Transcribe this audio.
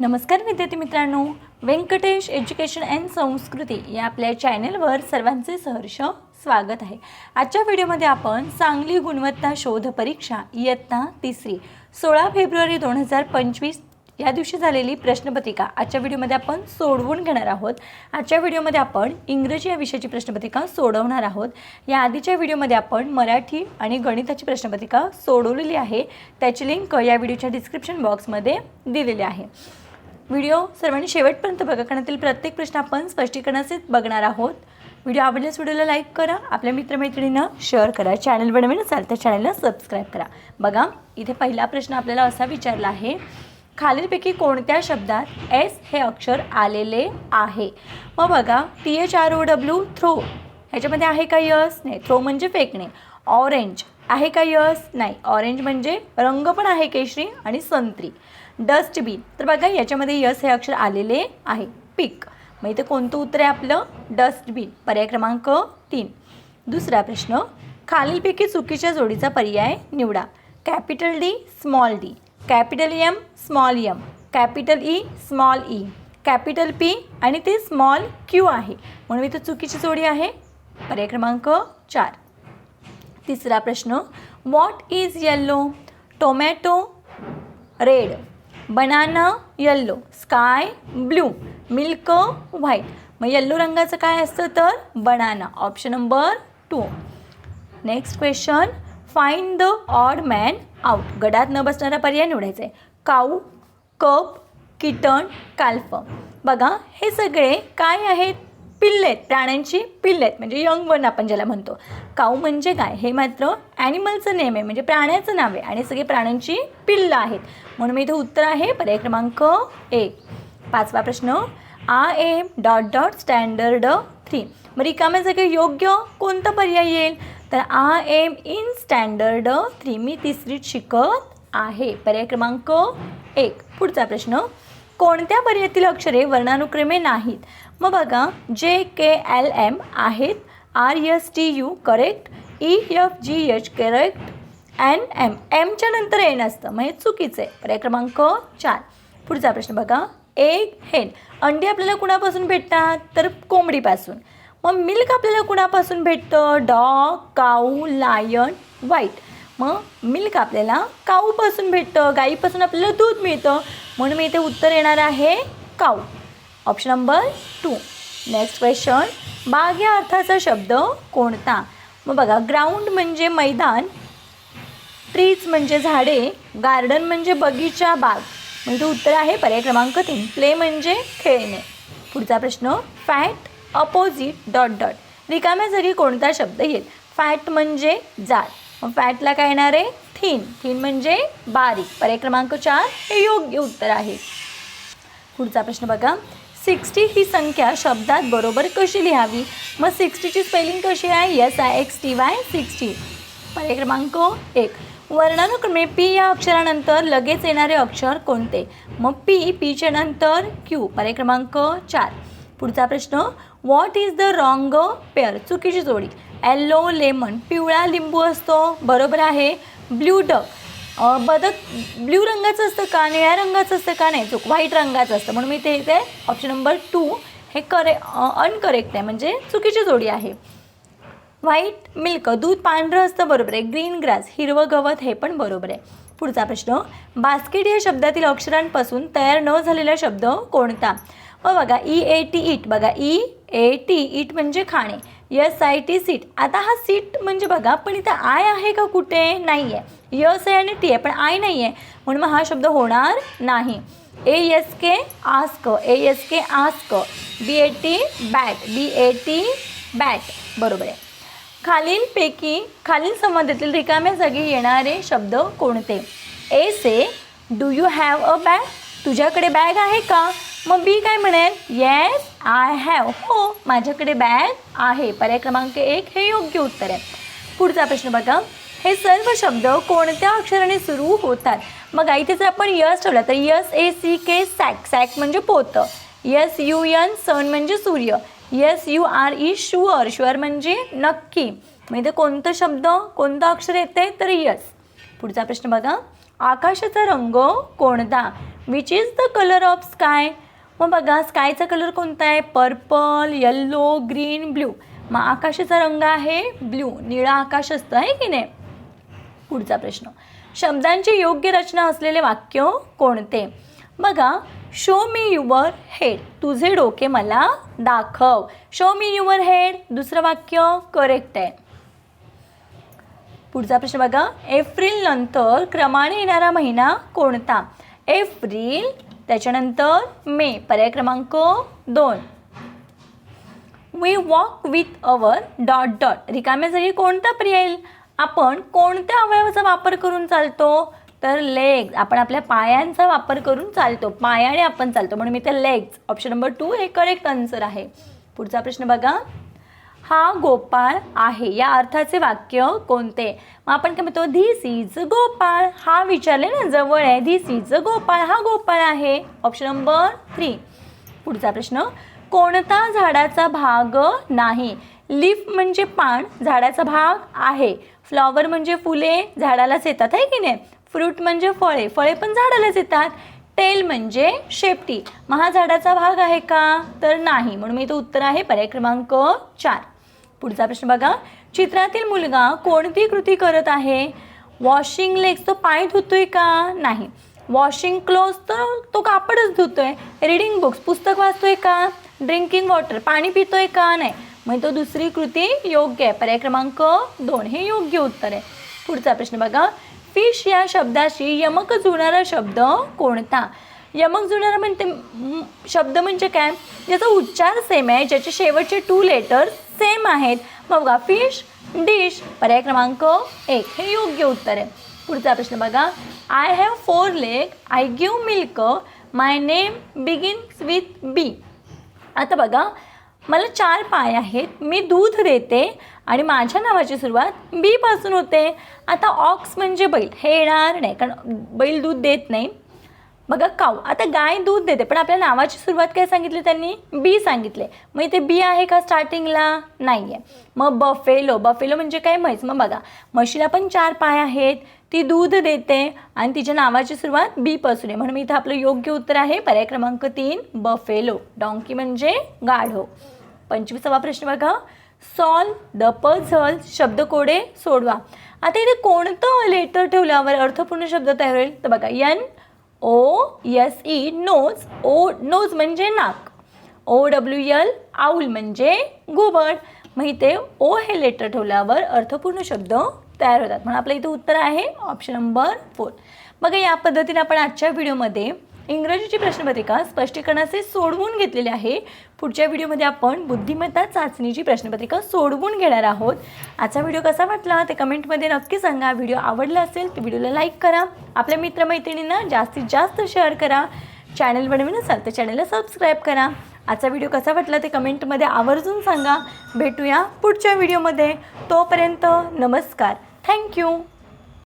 नमस्कार विद्यार्थी मित्रांनो. व्यंकटेश एज्युकेशन अँड संस्कृती या आपल्या चॅनेलवर सर्वांचे सहर्ष स्वागत आहे. आजच्या व्हिडिओमध्ये आपण सांगली गुणवत्ता शोध परीक्षा इयत्ता तिसरी सोळा फेब्रुवारी दोन हजार पंचवीस या दिवशी झालेली प्रश्नपत्रिका आजच्या व्हिडिओमध्ये आपण सोडवून घेणार आहोत. आजच्या व्हिडिओमध्ये आपण इंग्रजी या विषयाची प्रश्नपत्रिका सोडवणार आहोत. या आधीच्या व्हिडिओमध्ये आपण मराठी आणि गणिताची प्रश्नपत्रिका सोडवलेली आहे. त्याची लिंक या व्हिडिओच्या डिस्क्रिप्शन बॉक्समध्ये दिलेली आहे. व्हिडिओ सर्वांनी शेवटपर्यंत बघा कारण त्यातील प्रत्येक प्रश्न आपण स्पष्टीकरणाचे बघणार आहोत. व्हिडिओ आवडल्यास व्हिडिओला लाईक करा आपल्या मित्रमैत्रिणींना शेअर करा चॅनल बनवून चाल त्या चॅनलला सबस्क्राईब करा. बघा इथे पहिला प्रश्न आपल्याला असा विचारला आहे खालीलपैकी कोणत्या शब्दात एस हे अक्षर आलेले आहे? मग बघा T H R O W throw ह्याच्यामध्ये आहे का यस? नाही थ्रो म्हणजे फेकणे ऑरेंज आहे का यस? नाही ऑरेंज म्हणजे रंग पण आहे केशरी आणि संत्री. डस्टबिन तर बघा याच्यामध्ये यस हे अक्षर आलेले आहे. पिक. मग इथे कोणतं उत्तर आहे आपलं? डस्टबिन पर्याय क्रमांक तीन. दुसरा प्रश्न. खालीलपैकी चुकीच्या जोडीचा पर्याय निवडा. Capital D small D. Capital M small M. Capital E small E. Capital P आणि ते स्मॉल क्यू आहे. म्हणून इथं चुकीची जोडी आहे. पर्याय क्रमांक चार. तिसरा प्रश्न. What is yellow tomato red banana yellow sky blue milk white मग येल्लो रंगाचं काय असतं तर? Banana option number two next question find the odd man out गडात न बसणारा पर्याय निवडायचा आहे. काऊ कप किटन काल्फ बघा हे सगळे काय आहेत? पिल्ले आहेत प्राण्यांची पिल्ले आहेत म्हणजे यंग वन आपण ज्याला म्हणतो. काऊ म्हणजे काय? हे मात्र ॲनिमलचं नेम आहे म्हणजे प्राण्याचं नाव आहे आणि सगळे प्राण्यांची पिल्लं आहेत. म्हणून मी इथं उत्तर आहे पर्याय क्रमांक एक. पाचवा प्रश्न. I am dot dot standard three मग रिकाम्या सगळे योग्य कोणता पर्याय येईल? तर I am in standard three मी तिसरीत शिकत आहे. पर्याय क्रमांक एक. पुढचा प्रश्न. कोणत्या पर्यायातील अक्षरे वर्णानुक्रमे नाहीत? मग बघा जे के एल एम आहेत R S T U correct E F G H correct N M. एमच्या नंतर एन असतं मग हे चुकीचं आहे. पर्याय क्रमांक चार. पुढचा प्रश्न बघा. एग हेन. अंडी आपल्याला कुणापासून भेटतात? तर कोंबडीपासून. मग मिल्क आपल्याला कुणापासून भेटतं? Dog cow lion white. मग मिल्क आपल्याला काऊपासून भेटतं? गाईपासून आपल्याला दूध मिळतं. म्हणून मी इथे उत्तर येणार आहे cow. Option number two next question बाग या अर्थाचा शब्द कोणता? मग बघा ग्राउंड म्हणजे मैदान ट्रीज म्हणजे झाडे गार्डन म्हणजे बगीचा बाग. म्हणजे उत्तर आहे पर्याय क्रमांक तीन. प्ले म्हणजे खेळणे. पुढचा प्रश्न फॅट अपोजिट डॉट डॉट रिकाम्या जागी कोणता शब्द येईल? फॅट म्हणजे जाड. मग फॅटला काय येणार आहे? थीन थीन म्हणजे बारीक. पर्याय क्रमांक चार हे योग्य उत्तर आहे. पुढचा प्रश्न बघा. सिक्स्टी ही संख्या शब्दात बरोबर कशी लिहावी? मग सिक्स्टीची स्पेलिंग कशी आहे? S I X T Y sixty. पर्याय क्रमांक एक. वर्णानुक्रमे पी या अक्षरानंतर लगेच येणारे अक्षर कोणते? मग पी पीच्या नंतर क्यू पर्याय क्रमांक चार. पुढचा प्रश्न what is the wrong pair चुकीची जोडी. येल्लो लेमन पिवळा लिंबू असतो. बरोबर आहे. ब्ल्यू डक बदक ब्ल्यू रंगाचं असतं का निळ्या रंगाचं असतं का नाही? चूक व्हाईट रंगाचं असतं. म्हणून मी ते इथे ऑप्शन नंबर टू हे करे अनकरेक्ट आहे. म्हणजे चुकीची जोडी आहे. व्हाईट मिल्क दूध पांढरं असतं बरोबर आहे. ग्रीन ग्रास हिरवं गवत हे पण बरोबर आहे. पुढचा प्रश्न बास्केट या शब्दातील अक्षरांपासून तयार न झालेला शब्द कोणता? मग बघा ई ए टी इट बघा ई ए टी इट म्हणजे खाणे. यस आय टी सीट आता हा सीट म्हणजे बघा पण इथं आय आहे का कुठे? नाही आहे यस आहे आणि टी आहे पण आय नाही आहे म्हणून मग हा शब्द होणार नाही. A S K ask A S K ask B A T bat B A T bat बरोबर आहे. खालीलपैकी खालील संबंधातील रिकाम्या जागी येणारे शब्द कोणते? A say do you have a bag तुझ्याकडे बॅग आहे का? मग बी काय म्हणेल? येस आय हॅव हो माझ्याकडे बॅग आहे. पर्याय क्रमांक एक हे योग्य उत्तर आहे. पुढचा प्रश्न बघा. हे सर्व शब्द कोणत्या अक्षराने सुरू होतात? मग इथे जर आपण यस ठेवला तर S A C K sack. Sack म्हणजे पोतं. यस यू यन सन म्हणजे सूर्य. S U R E sure. Sure म्हणजे नक्की. मग इथे कोणतं शब्द कोणतं अक्षर येते? तर यस. पुढचा प्रश्न बघा. आकाशाचा रंग कोणता? Which is the colour of sky मग बघा स्कायचा कलर कोणता आहे? पर्पल येल्लो ग्रीन ब्ल्यू मग आकाशाचा रंग आहे ब्ल्यू निळा आकाश असतं आहे की नाही? पुढचा प्रश्न. शब्दांची योग्य रचना असलेले वाक्य कोणते? बघा शो मी युवर हेड तुझे डोके मला दाखव. शो मी युवर हेड दुसरं वाक्य करेक्ट आहे. पुढचा प्रश्न बघा एप्रिल नंतर क्रमाने येणारा महिना कोणता? एप्रिल त्याच्यानंतर मे पर्याय क्रमांक दोन. We walk with our dot dot रिकाम्या जागी कोणता पर्याय येईल? आपण कोणत्या अवयवाचा वापर करून चालतो? तर लेग्स आपण आपल्या पायांचा वापर करून चालतो. पायाने आपण चालतो. म्हणून मी ते लेग्स ऑप्शन नंबर टू हे करेक्ट आन्सर आहे. पुढचा प्रश्न बघा. हा गोपाळ आहे. या अर्थाचे वाक्य कोणते? मग आपण काय म्हणतो? This is Gopal. हा विचारले ना जवळ आहे. This is Gopal. हा गोपाळ आहे. ऑप्शन नंबर थ्री पुढचा प्रश्न. कोणता झाडाचा भाग नाही? लीफ म्हणजे पान झाडाचा भाग आहे. फ्लॉवर म्हणजे फुले झाडालाच येतात आहे की नाही? फ्रूट म्हणजे फळे फळे पण झाडालाच येतात. टेल म्हणजे शेपटी. महा झाडाचा भाग आहे का? तर नाही. म्हणून मी तो उत्तर आहे पर्याय क्रमांक चार. पुढचा प्रश्न बघा. चित्रातील मुलगा कोणती कृती करत आहे? वॉशिंग लेग्स तो पाय धुतोय का? नाही. वॉशिंग क्लोज तर तो कापडच धुतोय. रीडिंग बुक्स पुस्तक वाचतोय का? ड्रिंकिंग वॉटर पाणी पितोय का? नाही. मग तो दुसरी कृती योग्य आहे. पर्याय क्रमांक दोन. हे योग्य उत्तर आहे. पुढचा प्रश्न बघा. फिश या शब्दाशी यमक जुळणारा शब्द कोणता? यमक जुळणारा म्हणते शब्द म्हणजे काय? ज्याचा उच्चार सेम आहे. ज्याचे शेवटचे टू लेटर सेम आहेत. मग बघा फिश डिश पर्याय क्रमांक एक. हे योग्य उत्तर आहे. पुढचा प्रश्न बघा. I have four leg I give milk my name begins with B आता बघा. मला चार पाय आहेत मी दूध देते आणि माझ्या नावाची सुरुवात बीपासून होते. आता ऑक्स म्हणजे बैल. हे येणार नाही कारण बैल दूध देत नाही. बघा काऊ. आता गाय दूध देते पण आपल्या नावाची सुरुवात काय सांगितली त्यांनी? बी सांगितले. मग इथे बी आहे का स्टार्टिंगला? नाही आहे मग बफेलो. बफेलो म्हणजे काय म्हैस मग बघा. म्हशीला पण चार पाय आहेत. ती दूध देते आणि तिच्या नावाची सुरुवात बीपासून आहे. म्हणून इथं आपलं योग्य उत्तर आहे. पर्याय क्रमांक तीन बफेलो. डॉंकी म्हणजे गाढव. पंचवीसावा प्रश्न बघा. सॉल्व द पझल शब्दकोडे सोडवा. आता इथे कोणतं लेटर ठेवल्यावर अर्थपूर्ण शब्द तयार होईल? तर बघा N O S E nose O nose म्हणजे नाक. ओ डब्ल्यू एल आऊल म्हणजे घुबड मग इथे ओ हे लेटर ठेवल्यावर अर्थपूर्ण शब्द तयार होतात. म्हणून आपलं इथे उत्तर आहे ऑप्शन नंबर फोर बघा या पद्धतीने आपण आजच्या व्हिडिओमध्ये इंग्रजीची प्रश्नपत्रिका स्पष्टीकरणाचे सोडवून घेतलेले आहे. पुढच्या व्हिडिओमध्ये आपण बुद्धिमत्ता चाचणीची प्रश्नपत्रिका सोडवून घेणार आहोत. आजचा व्हिडिओ कसा वाटला ते कमेंटमध्ये नक्की सांगा. व्हिडिओ आवडला असेल तर व्हिडिओला लाईक करा. आपल्या मित्रमैत्रिणींना जास्तीत जास्त शेअर करा. चॅनल बनवीन असाल तर चॅनलला सबस्क्राईब करा. आजचा व्हिडिओ कसा वाटला ते कमेंटमध्ये आवर्जून सांगा. भेटूया पुढच्या व्हिडिओमध्ये. तोपर्यंत नमस्कार. थँक्यू.